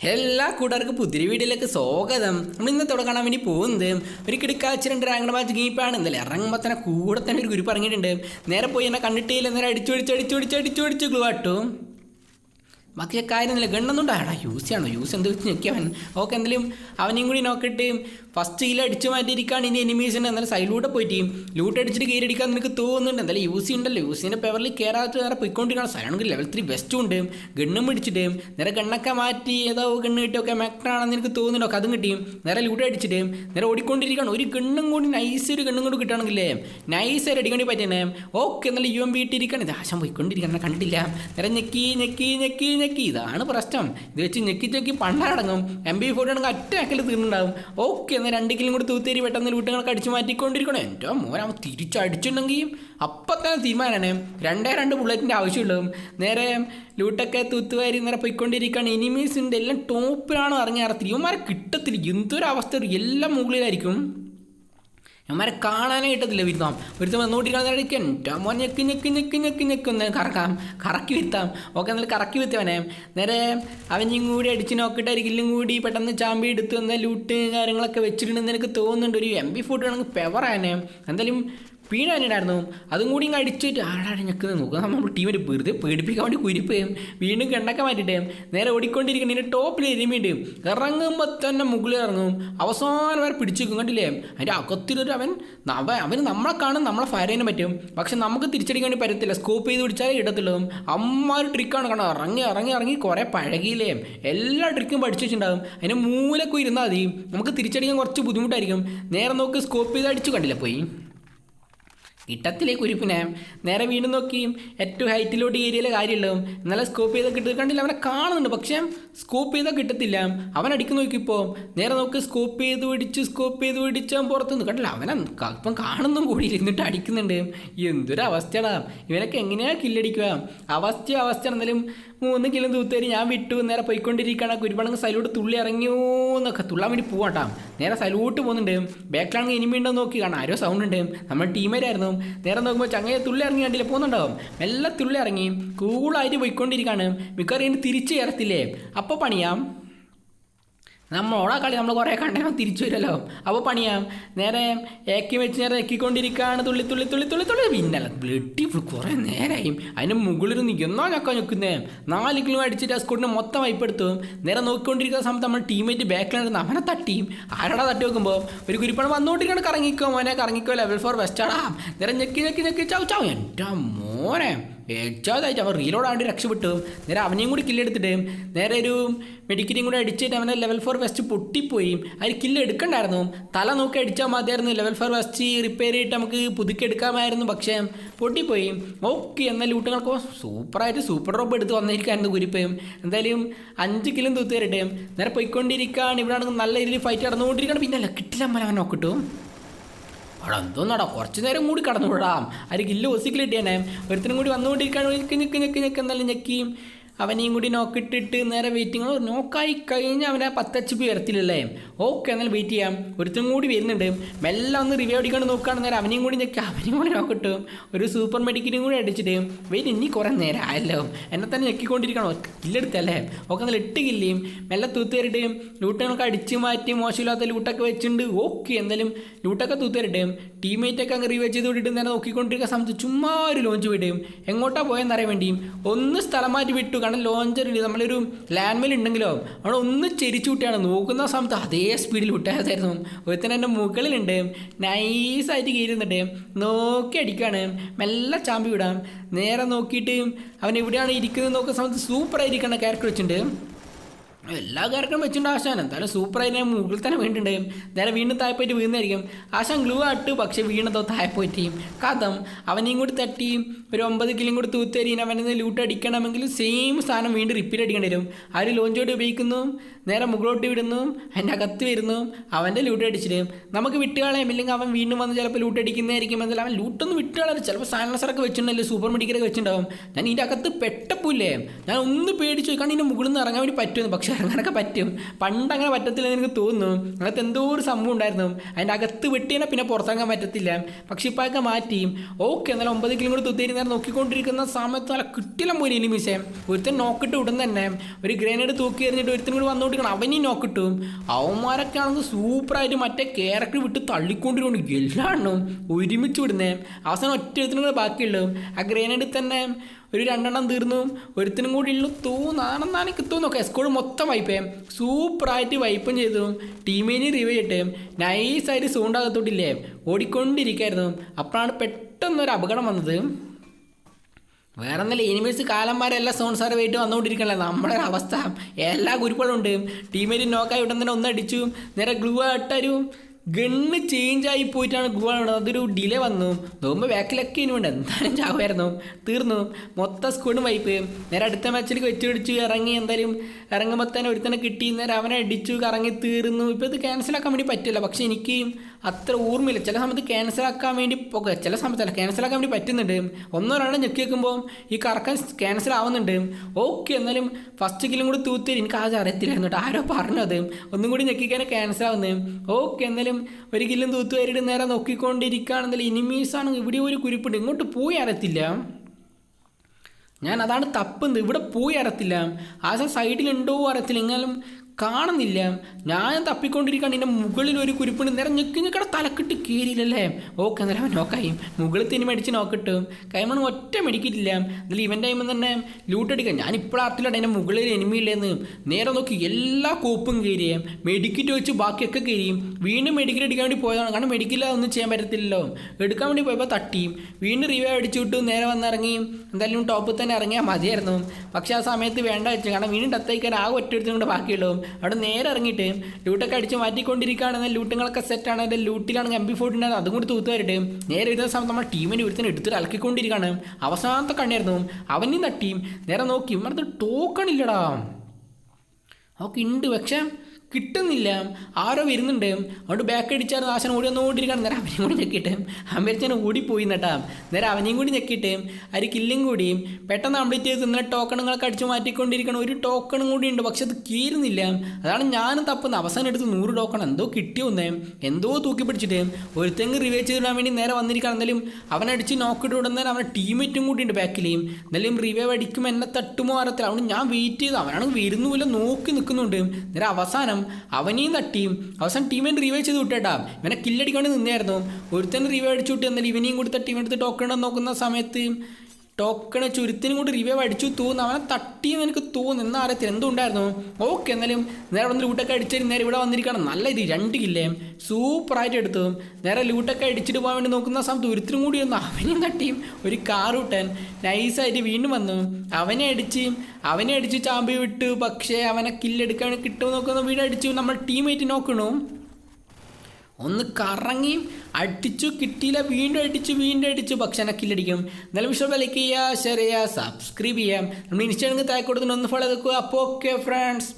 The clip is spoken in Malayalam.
എല്ലാ കൂട്ടുകാർക്കും പുതിരി വീഡിയോയിലേക്ക് സ്വാഗതം. നമ്മൾ ഇന്നത്തോടെ കാണാൻ വേണ്ടി പോകുന്നത് ഒരു കിടക്കാച്ച് രണ്ട് മാച്ച് ഗീപ്പാണ് ഇന്നലെ ഇറങ്ങുമ്പോൾ തന്നെ കൂടെ തന്നെ ഒരു ഗ്രൂപ്പ് ഇറങ്ങിയിട്ടുണ്ട് നേരെ പോയി എന്നെ കണ്ടിട്ടില്ല നേരെ അടിച്ചു അടിച്ച് അടിച്ചു അടിച്ച് അടിച്ചു ഗ്ലൂ ബാക്കി കാര്യമൊന്നുമില്ല ഗണ്ണൊന്നും ആടാ യൂസ് ചെയ്യണോ യൂസ് എന്ത് വെച്ച് നോക്കിയവൻ ഓക്കെ എന്തെങ്കിലും അവനെയും കൂടി നോക്കിയിട്ട് ഫസ്റ്റ് ഇതിൽ അടിച്ചു മാറ്റിയിരിക്കുകയാണ് ഇനി എനിമീസിന്റെ എന്നാലും സൈഡിലൂടെ പോയിട്ട് ലൂട്ട് അടിച്ചിട്ട് കീരടിക്കാൻ നിനക്ക് തോന്നുന്നുണ്ട്. എന്തായാലും യൂസ് ഉണ്ടല്ലോ. യൂസിന്റെ പെവറിൽ കയറാത്ത നേരെ പോയിക്കൊണ്ടിരിക്കണം സൈലണെങ്കിൽ ലെവൽ ത്രീ ബെസ്റ്റും ഉണ്ട്. ഗണ്ണും പിടിച്ചിട്ട് നേരെ ഗണ്ണൊക്കെ മാറ്റി ഏതോ ഗണ്ണ് കിട്ടിയൊക്കെ മെക്ടാണെന്ന് എനിക്ക് തോന്നുന്നുണ്ടോ. അതും കിട്ടി. നേരെ ലൂട്ട് അടിച്ചിട്ട് നേരെ ഓടിക്കൊണ്ടിരിക്കണം ഒരു ഗണ്ണും കൂടി നൈസ് ഒരു ഗണ്ണും കൂടി കിട്ടുകയാണെങ്കിലേ നൈസ് ആയിട്ട് അടിക്കേണ്ടി പറ്റിയേ ഓക്കെ എന്നാലും യു എം വീട്ടിരിക്കണം ഇത് ആശം പോയിക്കൊണ്ടിരിക്കണം കണ്ടിട്ടില്ല. നേരെ ഞെക്കി ഞെക്കി ഞെക്കി ഞെക്കി ഇതാണ് പ്രശ്നം. ഇത് വെച്ച് ഞെക്കി ചൊക്കി പണ്ടടങ്ങും. എം ബി ഫോർട്ടി ആണെങ്കിൽ അറ്റാക്കിൽ തീർന്നുണ്ടാവും ഓക്കെ എന്നാൽ രണ്ട് കിലും കൂടി തൂത്തേരി പെട്ടെന്ന് വീട്ടുകളൊക്കെ അടിച്ചു മാറ്റിക്കൊണ്ടിരിക്കണം. എന്റെ മോനാ തിരിച്ചടിച്ചിട്ടുണ്ടെങ്കിൽ അപ്പം തന്നെ തീരുമാനമാണ് രണ്ടേ രണ്ട് ബുള്ളറ്റിന്റെ ആവശ്യമുള്ളതും. നേരെ ലൂട്ടൊക്കെ തൂത്തുവാരി നേരെ പോയിക്കൊണ്ടിരിക്കുകയാണ്. എനിമീസിന്റെ എല്ലാം ടോപ്പിലാണ് ഇറങ്ങി ഇറത്തി ഇവന്മാരെ കിട്ടത്തില്ല. എന്തൊരവസ്ഥ? എല്ലാം മുകളിലായിരിക്കും. അവന്മാരെ കാണാനേ കിട്ടത്തില്ല വിരുത്താം ഒരുത്തം വന്നുകൊണ്ടിരിക്കാൻ എന്റെ മോൻ ഞെക്ക് ഞെക്ക് ഞെക്ക് ഞെക്ക് ഞെക്ക് ഒന്ന് കറക്കാം കറക്കി വിത്താം ഓക്കെ എന്നാൽ കറക്കി വിത്തവനെ നേരെ അവനും കൂടി അടിച്ച് നോക്കിയിട്ട് അരികിലും കൂടി പെട്ടെന്ന് ചാമ്പി എടുത്ത് വന്ന ലൂട്ട് കാര്യങ്ങളൊക്കെ വെച്ചിട്ടുണ്ടെന്ന് എനിക്ക് തോന്നുന്നുണ്ട്. ഒരു എം ബി ഫുഡ് ആണെങ്കിൽ പെവറാനെ എന്തായാലും വീണാനായിരുന്നു അതും കൂടി ഇങ്ങ് അടിച്ചിട്ട് ആടാടെ ഞെക്കുന്നത് നോക്കുക നമ്മൾ ടീമിന് വെറുതെ പേടിപ്പിക്കാൻ വേണ്ടി കുരിപ്പയും വീണ്ടും കണ്ടൊക്കെ മാറ്റിട്ട് നേരെ ഓടിക്കൊണ്ടിരിക്കണം ഇതിന്റെ ടോപ്പിൽ എരുമിയിട്ട് ഇറങ്ങുമ്പോൾ തന്നെ മുകളിൽ ഇറങ്ങും. അവസാനം വരെ പിടിച്ചു നിൽക്കും കണ്ടില്ലേ? അതിന്റെ അകത്തിലൊരു അവൻ അവൻ നമ്മളെ കാണും നമ്മളെ ഫയർ ചെയ്യാൻ പറ്റും. പക്ഷെ നമുക്ക് തിരിച്ചടിക്കാൻ വേണ്ടി പറ്റത്തില്ല. സ്കോപ്പ് ചെയ്ത് പിടിച്ചാലേ ഇടത്തുള്ളതും. അമ്മ ഒരു ട്രിക്കാണ് കാണാം ഇറങ്ങി ഇറങ്ങി ഇറങ്ങി കുറേ പഴകിയില്ലേ? എല്ലാ ട്രിക്കും പഠിച്ചു വെച്ചിട്ടുണ്ടാകും. അതിന് മൂലക്കും ഇരുന്നാൽ മതി. നമുക്ക് തിരിച്ചടിക്കാൻ കുറച്ച് ബുദ്ധിമുട്ടായിരിക്കും. നേരെ നോക്ക് സ്കോപ്പ് ചെയ്ത് അടിച്ചു. കണ്ടില്ല? പോയി. കിട്ടത്തില്ലേ കുരിപ്പിനെ നേരെ വീണ്ടും നോക്കി. ഏറ്റവും ഹൈറ്റിലോട്ട് ഏരിയയിലെ കാര്യമുള്ളൂ നല്ല സ്കോപ്പ് ചെയ്ത് കിട്ടുക കണ്ടില്ല അവനെ കാണുന്നുണ്ട്. പക്ഷേ സ്കോപ്പ് ചെയ്താൽ കിട്ടത്തില്ല. അവൻ അടിക്കു നോക്കിപ്പോൾ നേരെ നോക്ക് സ്കൂപ്പ് ചെയ്ത് പിടിച്ച് സ്കോപ്പ് ചെയ്ത് പിടിച്ച് അവൻ പുറത്തുനിന്ന് കണ്ടില്ല. അവനെ ഇപ്പം കാണുന്നും കൂടി ഇരുന്നിട്ട് അടിക്കുന്നുണ്ട്. എന്തൊരു അവസ്ഥയാടാ. ഇവനൊക്കെ എങ്ങനെയാ കില്ലടിക്കുക അവസ്ഥ അവസ്ഥ എന്നാലും മൂന്ന് കിലോ തൂത്തേരി ഞാൻ വിട്ടു. നേരെ പോയിക്കൊണ്ടിരിക്കുകയാണ്. കുരുപ്പണങ്ങ് സൈലോട്ട് തുള്ളി ഇറങ്ങിയോ എന്നൊക്കെ. തുള്ളാൻ വേണ്ടി പോവാട്ടാ. നേരെ സൈലോട്ട് പോകുന്നുണ്ട്. ബാക്കിലാണെങ്കിൽ ഇനിമി ഉണ്ടോ നോക്കി കാണാം. ആരോ സൗണ്ട് ഉണ്ട്. നമ്മുടെ ടീമേരായിരുന്നു നേരെ നോക്കുമ്പോൾ ചങ്ങയെ തുള്ളി ഇറങ്ങി കണ്ടില്ല? പോകുന്നുണ്ടാവും. മെല്ലെ തുള്ളി ഇറങ്ങി. കൂളായിട്ട് പോയിക്കൊണ്ടിരിക്കുകയാണ്. മിക്കവാറും ഇനി തിരിച്ചു കയറത്തില്ലേ? അപ്പോൾ പണിയാം. നമ്മളോടാ കളി നമ്മൾ കുറേ കണ്ടേ തിരിച്ചു വരുമല്ലോ. അപ്പോൾ പണിയാം. നേരെ ഏക്കി വെച്ച് നേരെ എക്കിക്കൊണ്ടിരിക്കുകയാണ് തുള്ളി തുള്ളി തുള്ളി തുള്ളി തുള്ളി. പിന്നല്ല ബ്ലഡി കുറേ നേരമായി അതിന് മുകളിൽ നിൽക്കുന്നോ ഞെക്കാൻ നിൽക്കുന്നേ നാല് കിലോ അടിച്ചിട്ട് ആ സ്കൂട്ടിനെ മൊത്തം വൈപ്പെടുത്തും നേരെ നോക്കിക്കൊണ്ടിരിക്കുന്ന സമയത്ത് നമ്മൾ ടീമേറ്റ് ബാക്കിലുണ്ടെന്ന് അവനെ തട്ടിയും. ആരടാ തട്ടി വെക്കുമ്പോൾ ഒരു കുരിപ്പണം വന്നുകൊണ്ടിരിക്കണം കറങ്ങിക്കോ മോനെ കറങ്ങിക്കോ. ലെവൽ ഫോർ വെസ്റ്റാടാ നേരെ ഞെക്കി ഞെക്കി ഞെക്കി. ചാവ് ചാവ്. എന്റെ മോനെ. ഏച്ചാതായിട്ട് അവൻ റീലോടാണ്ട് രക്ഷപ്പെട്ടു. നേരെ അവനെയും കൂടി കില്ലെടുത്തിട്ട് നേരെ ഒരു മെഡിക്കലിയും കൂടി അടിച്ചിട്ട് അവനെ ലെവൽ ഫോർ വെസ്റ്റ് പൊട്ടിപ്പോയി. അതിൽ കില്ല് എടുക്കണ്ടായിരുന്നു. തല നോക്കി അടിച്ചാൽ മതിയായിരുന്നു. ലെവൽ ഫോർ വെസ്റ്റ് റിപ്പയർ ചെയ്തിട്ട് നമുക്ക് പുതുക്കി എടുക്കാമായിരുന്നു. പക്ഷേ പൊട്ടിപ്പോയി. ഓക്കെ എന്നാൽ ലൂട്ടുകൾക്ക് സൂപ്പറായിട്ട് സൂപ്പർ ഡ്രോപ്പ് എടുത്ത് വന്നിരിക്കായിരുന്നു കുരിപ്പയും എന്തായാലും അഞ്ച് കിലും തൂത്ത് തരട്ടെ നേരെ പോയിക്കൊണ്ടിരിക്കുകയാണ്. ഇവിടെ നല്ല രീതിയിൽ ഫൈറ്റ് നടന്നുകൊണ്ടിരിക്കുകയാണ്. പിന്നെ കിട്ടില്ല മല അവൻ നോക്കിട്ടു. അവിടെ എന്തോന്നാടാ കുറച്ച് നേരം കൂടി കടന്നു വിടാം ആരെങ്കിലും കില്ല് ഒസിക്കിൽ കിട്ടിയാനെ കൂടി വന്നുകൊണ്ടിരിക്കാൻ ഞെക്ക് ഞെക്ക് ഞെക്ക് ഞെക്ക് എന്നാലും ഞെക്കി അവനെയും കൂടി നോക്കിട്ടിട്ട് നേരെ വെയിറ്റിംഗ് നോക്കായി കഴിഞ്ഞ് അവനെ പത്ത് എച്ച് പി വരത്തില്ലല്ലേ ഓക്കെ എന്നാൽ വെയിറ്റ് ചെയ്യാം. ഒരുത്തും കൂടി വരുന്നുണ്ട്. മെല്ലെ ഒന്ന് റിവ്യൂ അടിക്കൊണ്ട് നോക്കുകയാണ് നേരെ അവനെയും കൂടി ഞെക്കി അവനെയും കൂടി നോക്കിട്ട്. ഒരു സൂപ്പർ മെഡിക്കലും കൂടി അടിച്ചിട്ട് വെയിറ്റ് ഇനി കുറേ നേരം ആയല്ലോ. എന്നെ തന്നെ ഞെക്കിക്കൊണ്ടിരിക്കണോ? ഇല്ലെടുത്തല്ലേ? ഓക്കെ എന്നാൽ എട്ട് കില്ലേയും മെല്ലെ തൂത്തേറിട്ട് ലൂട്ടുകളൊക്കെ അടിച്ച് മാറ്റി മോശമില്ലാത്ത ലൂട്ടൊക്കെ വെച്ചിട്ടുണ്ട്. ഓക്കെ എന്തായാലും ലൂട്ടൊക്കെ തൂത്തേറിട്ട് ടീംമേറ്റൊക്കെ അങ്ങ് റിവ്യൂ ചെയ്ത് വിട്ടിട്ട് നേരെ നോക്കിക്കൊണ്ടിരിക്കുന്ന സമയത്ത് ചുമ്മാ ഒരു ലോഞ്ച് വിടും എങ്ങോട്ടാ പോയെന്നറിയാൻ വേണ്ടിയും വേണ്ടി ഒന്ന് സ്ഥലം മാറ്റി വിട്ടു. കാരണം ലോഞ്ചർ നമ്മളൊരു ലാൻഡ് മേൽ ഉണ്ടെങ്കിലോ അവിടെ ഒന്ന് ചെരിച്ചു വിട്ടാണ്. നോക്കുന്ന സമയത്ത് അതേ സ്പീഡിൽ വിട്ടായിരുന്നു ഒരുത്തൻ എന്റെ മുകളിലുണ്ട്. നൈസായിട്ട് കയറുന്നുണ്ട് നോക്കി അടിക്കുകയാണ് മെല്ലെ ചാമ്പി വിടാം. നേരെ നോക്കിയിട്ട് അവൻ എവിടെയാണ് ഇരിക്കുന്നത് നോക്കുന്ന സമയത്ത് സൂപ്പറായിരിക്കുന്ന ക്യാരക്ടർ വെച്ചിട്ടുണ്ട്. എല്ലാ കാരക്കും വെച്ചിട്ടുണ്ട് ആശാൻ. എന്തായാലും ആയിരുന്നു മുകളിൽ തന്നെ വീണ്ടുണ്ടായും നേരെ വീണ്ടും താഴെ പോയിട്ട് ആശാൻ ഗ്ലൂ ആട്ട് പക്ഷെ വീണതോ താഴെ കഥം അവനെയും കൂടി തട്ടി ഒരു ഒമ്പത് കിലും കൂടി തൂത്തേരിയും അവനെ ലൂട്ട് അടിക്കണമെങ്കിൽ സെയിം സാധനം വീണ്ടും റിപ്പീറ്റ് അടിക്കേണ്ടി വരും. ആ ഒരു ലോഞ്ചോട്ട് ഉപയോഗിക്കുന്നു. നേരെ മുകളോട്ട് വിടുന്നു. അതിന്റെ അകത്ത് വരുന്നു. അവന്റെ ലൂട്ട് അടിച്ചിട്ട്. നമുക്ക് വിട്ടുകളയാം ഇല്ലെങ്കിൽ അവൻ വീണ്ടും വന്ന് ചിലപ്പോൾ ലൂട്ട് അടിക്കുന്നതായിരിക്കും. എന്നാലും അവൻ ലൂട്ടൊന്നും വിട്ടുകളും ചിലപ്പോൾ സാനസറൊക്കെ വെച്ചിട്ടുണ്ടല്ലോ. സൂപ്പർ മെഡിക്കലൊക്കെ വെച്ചിട്ടുണ്ടാവും. ഞാൻ ഇതിന്റെ അകത്ത് പെട്ടപ്പൂല്ലേ ഞാൻ ഒന്ന് പേടിച്ചു കാരണം ഇതിന്റെ മുകളിൽ നിന്ന് ഇറങ്ങാൻ വേണ്ടി പറ്റുമെന്ന് പക്ഷേ പക്ഷെ ഇറങ്ങാനൊക്കെ പറ്റും. പണ്ട് അങ്ങനെ പറ്റത്തില്ലെന്ന് എനിക്ക് തോന്നുന്നു. അങ്ങനത്തെ എന്തോ ഒരു സംഭവം ഉണ്ടായിരുന്നു. അതിന്റെ അകത്ത് വെട്ടിയാൽ പിന്നെ പുറത്തിറങ്ങാൻ പറ്റത്തില്ല. പക്ഷെ ഇപ്പോൾ അതൊക്കെ മാറ്റി. ഓക്കെ എന്നാലും ഒമ്പത് കിലോ കൂടി നേരം നോക്കിക്കൊണ്ടിരിക്കുന്ന സമയത്ത് നല്ല കിട്ടില്ല പോലെ എനിമിസേ ഒരുത്തൻ നോക്കിട്ട് ഉടൻ തന്നെ ഒരു ഗ്രനേഡ് തൂക്കി എറിഞ്ഞിട്ട് ഒരുത്തൻ കൂടി വന്നുകൊണ്ടിരിക്കണം അവനെയും നോക്കിട്ടും. അവന്മാരൊക്കെ ആണെങ്കിൽ സൂപ്പറായിട്ട് മറ്റേ ക്യാരക്ടർ വിട്ട് തള്ളിക്കൊണ്ടിരിക്കൊണ്ട് എല്ലാണ്ണും ഒരുമിച്ച് വിടുന്നേ. അവസാനം ഒറ്റ ഒരുത്തിനും കൂടെ ബാക്കിയുള്ളൂ. ആ ഗ്രനേഡിൽ തന്നെ ഒരു രണ്ടെണ്ണം തീർന്നു. ഒരുത്തിനും കൂടി ഉള്ളു. തോന്നാണെന്നാണ് എനിക്ക് തോന്നുന്നു എസ്കോഡ് മൊത്തം വൈപ്പേ. സൂപ്പറായിട്ട് വൈപ്പും ചെയ്തു. ടീമിന് റിവ്യൂ ചെയ്തിട്ട് നൈസായിട്ട് സൂണ്ടാകത്തോട്ടില്ലേ ഓടിക്കൊണ്ടിരിക്കായിരുന്നു. അപ്പോഴാണ് പെട്ടെന്നൊരു അപകടം വന്നത്. വേറെ ഒന്നല്ല എനിമേഴ്സ് കാലന്മാരെല്ലാം സോൺസാർ വെയിറ്റ് വന്നുകൊണ്ടിരിക്കണല്ലേ? നമ്മുടെ അവസ്ഥ. എല്ലാ ഗ്രൂപ്പുകളും ഉണ്ട്. ടീമേറ്റ് നോക്കായി ഉടൻ തന്നെ ഒന്ന് അടിച്ചു. നേരെ ഗ്ലൂ ആയിട്ടൊരു ഗണ്ണ് ചേഞ്ച് ആയി പോയിട്ടാണ് ഗുഹ ആണ് അതൊരു ഡിലേ വന്നു. നോമ്പ് ബാക്കിലൊക്കെ ഇനി വേണ്ട എന്തായാലും ചാവുമായിരുന്നു. തീർന്നു. മൊത്തം സ്കൂളും വൈപ്പ് നേരെ അടുത്ത മാച്ചിലേക്ക് വെച്ച് പിടിച്ചു ഇറങ്ങി എന്തായാലും ഇറങ്ങുമ്പോൾ തന്നെ ഒരുത്തനെ കിട്ടി. നേരെ അവനെ അടിച്ചു കറങ്ങി തീർന്നു. ഇപ്പോൾ ഇത് ക്യാൻസലാക്കാൻ വേണ്ടി പറ്റില്ല. പക്ഷേ എനിക്ക് അത്ര ഓർമ്മയില്ല ചില സമയത്ത് ക്യാൻസലാക്കാൻ വേണ്ടി പോക ചില സമയത്തല്ല ക്യാൻസലാക്കാൻ വേണ്ടി പറ്റുന്നുണ്ട്. ഒന്നോ രണ്ടോ ഞെക്കി വെക്കുമ്പോൾ ഈ കറക്കാൻ ക്യാൻസൽ ആവുന്നുണ്ട്. ഓക്കെ എന്നാലും ഫസ്റ്റ് കിലും കൂടി തൂത്തേരി എനിക്ക് ആദ്യം അറിയത്തില്ലായിരുന്നു കേട്ടോ ആരോ പറഞ്ഞത്. ഒന്നും കൂടി ഞെക്കിക്കാൻ ക്യാൻസൽ ആവുന്നത് ഓക്കെ എന്നാലും ഒരു കില്ലും തൂത്തുവരിട്ട് നേരെ നോക്കിക്കൊണ്ടിരിക്കുകയാണെന്നാലും ഇനിമീസാണ് ഇവിടെ ഒരു കുരിപ്പുണ്ട്. ഇങ്ങോട്ട് പോയി അറിയത്തില്ല. ഞാൻ അതാണ് തപ്പുന്നത്. ഇവിടെ പോയി അറിയത്തില്ല. ആ സൈഡിലുണ്ടോ അറിയത്തില്ല. എങ്കിലും കാണുന്നില്ല. ഞാൻ തപ്പിക്കൊണ്ടിരിക്കുകയാണ് എന്റെ മുകളിൽ ഒരു കുരിപ്പുണ്ട്. നേരെ ഞെക്കി ഞെക്കട തലക്കിട്ട് കീറിയില്ലല്ലേ? ഓക്കെ എന്നാലും അവൻ നോക്കായി. മുകളിൽ തിനി മേടിച്ച് നോക്കിട്ട്. കൈമണ് ഒറ്റ മേടിക്കില്ല എന്നാലും ഇവന്റെ ടൈമിൽ തന്നെ ലൂട്ടടിക്കാം ഞാൻ അറിയില്ല അതിന്റെ മുകളിൽ എനിമിയില്ലെന്ന് നേരെ നോക്കി എല്ലാ കോപ്പും കയറിയേ മെഡിക്കിറ്റ് വെച്ച് ബാക്കിയൊക്കെ കീറിയും വീണ്ടും മെഡിക്കറ്റ് അടിക്കാൻ വേണ്ടി പോയതാണ്. കാരണം മെഡിക്കില്ല ഒന്നും ചെയ്യാൻ പറ്റത്തില്ലല്ലോ. എടുക്കാൻ വേണ്ടി പോയപ്പോൾ തട്ടിയും വീണ്ടും റിവ്യൂ അടിച്ചു നേരെ വന്നിറങ്ങി. എന്തായാലും ടോപ്പിൽ തന്നെ ഇറങ്ങിയാൽ മതിയായിരുന്നു. പക്ഷേ ആ സമയത്ത് വേണ്ട വെച്ചു. കാരണം വീണ്ടും ഡത്തായിക്കാൻ ആ ഒറ്റ കൊണ്ട് ബാക്കിയുള്ളൂ. അവിടെ നേരെ ഇറങ്ങിയിട്ട് ലൂട്ടൊക്കെ അടിച്ച് മാറ്റിക്കൊണ്ടിരിക്കുകയാണെങ്കിൽ ലൂട്ടുകളൊക്കെ സെറ്റാണ് അതിന്റെ ലൂട്ടിലാണെങ്കിൽ എം ബി ഫോർട്ടി ഉണ്ടായത്. അതും കൂടി തൂത്ത് വരട്ടെ. നേരെ ഇരുന്ന സമയത്ത് നമ്മുടെ ടീമിന്റെ ഒരുത്തിന് എടുത്തിട്ട് അലക്കിക്കൊണ്ടിരിക്കുകയാണ്. അവസാനത്തെ കണ്ണിയായിരുന്നു. അവനെയും തട്ടിയും നേരെ നോക്കി. ഇമ്മടത്ത് ടോക്കൺ ഇല്ലടാ. അവൾക്ക് ഉണ്ട്. പക്ഷേ കിട്ടുന്നില്ല. ആരോ വരുന്നുണ്ട്. അതുകൊണ്ട് ബാക്ക് അടിച്ചാൽ ആശൻ ഓടി ഒന്ന് ഓടിയിരിക്കണം നേരെ അവനെയും കൂടി ഞെക്കിയിട്ട്. അമ്പരച്ചനെ ഓടിപ്പോയി നട്ടാ നേരം അവനെയും കൂടി ഞെക്കിയിട്ട് ഒരു കില്ലും കൂടി. പെട്ടെന്ന് കംപ്ലീറ്റ് ചെയ്ത് ഇന്നലെ ടോക്കണുകളൊക്കെ അടിച്ചു മാറ്റിക്കൊണ്ടിരിക്കണം ഒരു ടോക്കണും കൂടി ഉണ്ട്. പക്ഷെ അത് കീറുന്നില്ല. അതാണ് ഞാനും തപ്പുന്ന അവസാനം എടുത്ത് നൂറ് ടോക്കൺ എന്തോ കിട്ടിയൊന്നേ എന്തോ തൂക്കി പിടിച്ചിട്ട് ഒരുത്തെങ്ങ് റിവേ ചെയ്തിടാൻ വേണ്ടി നേരെ വന്നിരിക്കണം എന്നാലും അവനടിച്ച് നോക്കിയിട്ട് ഉടനെ അവന്റെ ടീമേറ്റും കൂടി ഉണ്ട് ബാക്കിൽ എന്നാലും റിവേ അടിക്കും എന്നെ തട്ടുമോ അറിയത്തില്ല അതുകൊണ്ട് ഞാൻ വെയിറ്റ് ചെയ്ത്. അവനാണെങ്കിൽ വരുന്നുമില്ല നോക്കി നിൽക്കുന്നുണ്ട്. നേരെ അവസാനം അവനെയും തട്ടിയും അവസാനം ടീമിനെ റിവൈവ് ചെയ്ത് വിട്ടേട്ടാ. ഇവനെ കില്ലടിക്കൊണ്ട് നിന്നായിരുന്നു ഒരുത്തൻ റിവൈവ് അടിച്ചു വിട്ട് എന്നാലും ഇവനെയും കൂടി ഇവനെടുത്ത് ടോക്കൺ നോക്കുന്ന സമയത്ത് ടോക്കൺ ചുരുത്തിനും കൂടി റിവൈവ് അടിച്ചു തോന്നുന്നു അവനെ തട്ടിയെന്ന് എനിക്ക് തോന്നുന്നു. എന്നാ അറിയത്തില്ല. എന്തുണ്ടായിരുന്നു ഓക്കെ എന്നാലും നേരെ വന്ന് ലൂട്ടൊക്കെ അടിച്ചാൽ നേരെ ഇവിടെ വന്നിരിക്കണം നല്ല ഇത്. രണ്ട് കില്ലേ സൂപ്പറായിട്ട് എടുത്തു നേരെ ലൂട്ടൊക്കെ അടിച്ചിട്ട് പോകാൻ വേണ്ടി നോക്കുന്ന സമയത്ത് ഒരുത്തിനും കൂടി വന്നു. അവനെയും തട്ടിയും. ഒരു കാർ വിട്ടൻ നൈസായിട്ട് വീണ്ടും വന്നു. അവനെ അടിച്ച് അവനെ അടിച്ച് ചാമ്പി വിട്ടു. പക്ഷേ അവനെ കില്ലെടുക്കാൻ കിട്ടുമെന്ന് കിട്ടുമോ നോക്കുന്ന വീട് അടിച്ചു. നമ്മൾ ടീമേറ്റ് നോക്കണു. ഒന്ന് കറങ്ങി അടിച്ചു കിട്ടിയില്ല വീണ്ടും അടിച്ചു വീണ്ടും അടിച്ചു ഭക്ഷണ കില്ലടിക്കും. എന്നാലും വിഷയം ലൈക്ക് ചെയ്യുക ഷെയർ ചെയ്യുക സബ്സ്ക്രൈബ് ചെയ്യാം നമ്മൾ ഇൻസ്റ്റാഗ്രാമിൽ താഴെ കൊടുത്തിട്ട് ഒന്ന് ഫോളോ ചെയ്തേക്കുക അപ്പോൾ ഓക്കെ ഫ്രണ്ട്സ്